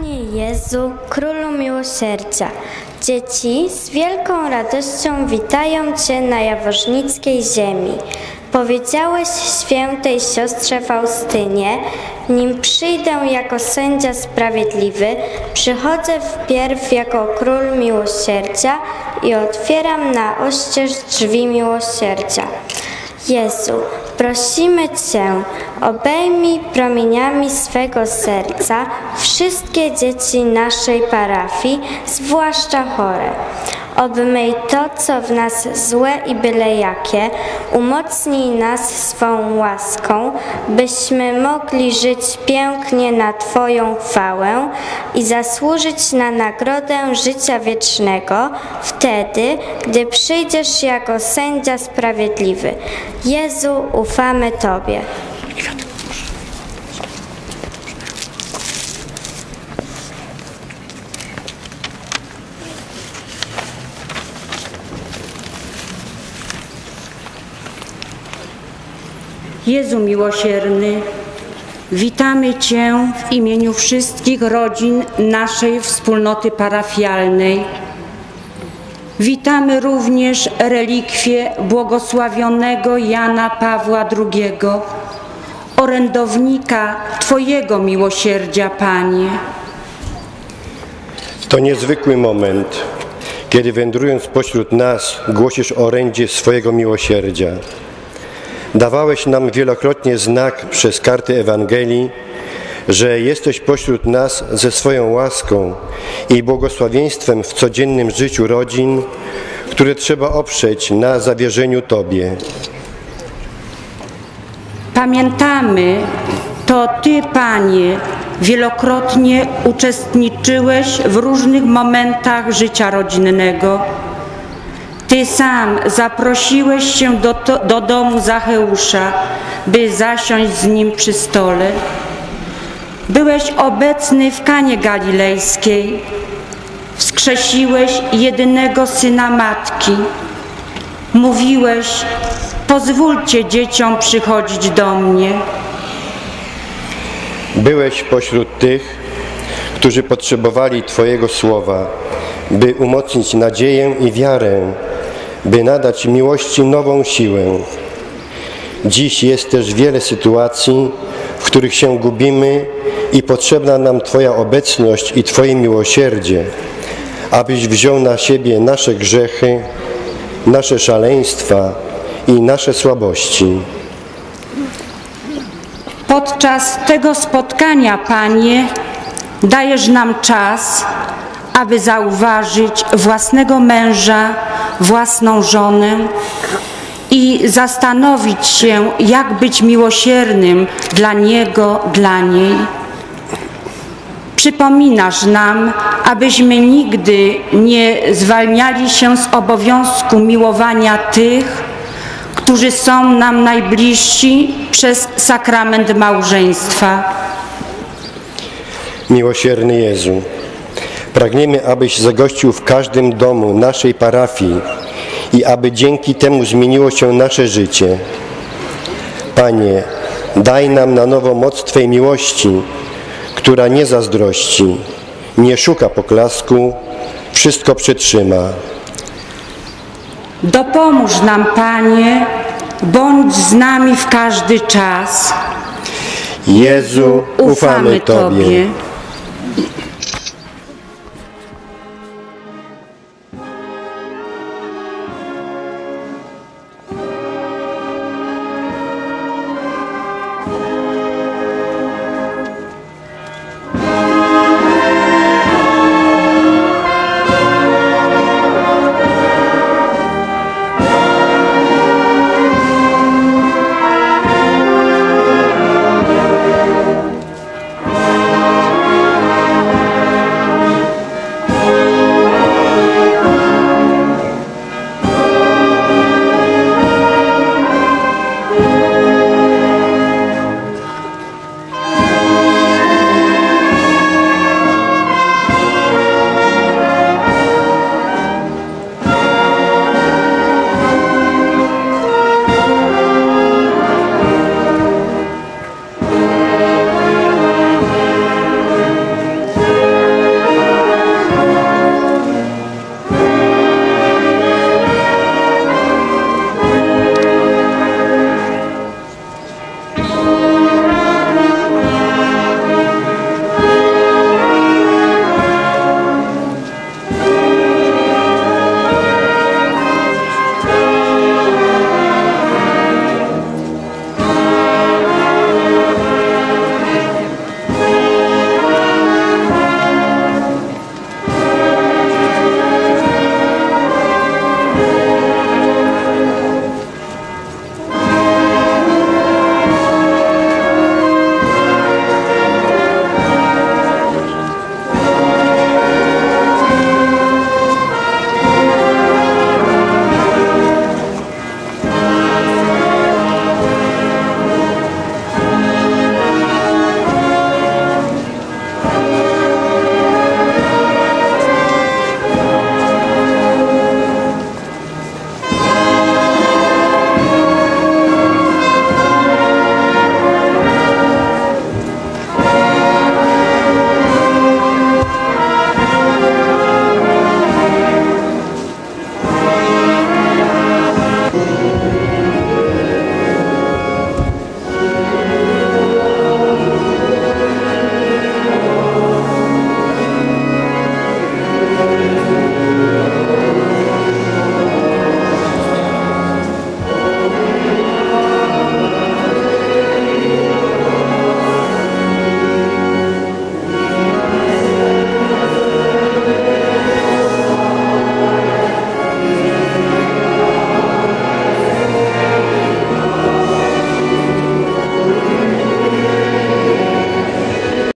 Panie Jezu, Królu Miłosierdzia, dzieci z wielką radością witają Cię na jaworznickiej ziemi. Powiedziałeś świętej siostrze Faustynie, nim przyjdę jako sędzia sprawiedliwy, przychodzę wpierw jako król miłosierdzia i otwieram na oścież drzwi miłosierdzia. Jezu, prosimy Cię, obejmij promieniami swego serca wszystkie dzieci naszej parafii, zwłaszcza chore. Obmyj to, co w nas złe i byle jakie, umocnij nas swą łaską, byśmy mogli żyć pięknie na Twoją chwałę i zasłużyć na nagrodę życia wiecznego wtedy, gdy przyjdziesz jako sędzia sprawiedliwy. Jezu, ufamy Tobie. Jezu miłosierny, witamy Cię w imieniu wszystkich rodzin naszej wspólnoty parafialnej. Witamy również relikwie błogosławionego Jana Pawła II, orędownika Twojego miłosierdzia, Panie. To niezwykły moment, kiedy wędrując pośród nas głosisz orędzie swojego miłosierdzia. Dawałeś nam wielokrotnie znak przez karty Ewangelii, że jesteś pośród nas ze swoją łaską i błogosławieństwem w codziennym życiu rodzin, które trzeba oprzeć na zawierzeniu Tobie. Pamiętamy, to Ty, Panie, wielokrotnie uczestniczyłeś w różnych momentach życia rodzinnego. Ty sam zaprosiłeś się do, to, do domu Zacheusza, by zasiąść z nim przy stole. Byłeś obecny w Kanie Galilejskiej. Wskrzesiłeś jedynego syna matki. Mówiłeś, pozwólcie dzieciom przychodzić do mnie. Byłeś pośród tych, którzy potrzebowali Twojego słowa, by umocnić nadzieję i wiarę, by nadać miłości nową siłę. Dziś jest też wiele sytuacji, w których się gubimy i potrzebna nam Twoja obecność i Twoje miłosierdzie, abyś wziął na siebie nasze grzechy, nasze szaleństwa i nasze słabości. Podczas tego spotkania, Panie, dajesz nam czas, aby zauważyć własnego męża, własną żonę i zastanowić się, jak być miłosiernym dla niego, dla niej. Przypominasz nam, abyśmy nigdy nie zwalniali się z obowiązku miłowania tych, którzy są nam najbliżsi przez sakrament małżeństwa. Miłosierny Jezu, pragniemy, abyś zagościł w każdym domu naszej parafii i aby dzięki temu zmieniło się nasze życie. Panie, daj nam na nowo moc Twej miłości, która nie zazdrości, nie szuka poklasku, wszystko przetrzyma. Dopomóż nam, Panie, bądź z nami w każdy czas. Jezu, ufamy Ufamy Tobie. Tobie.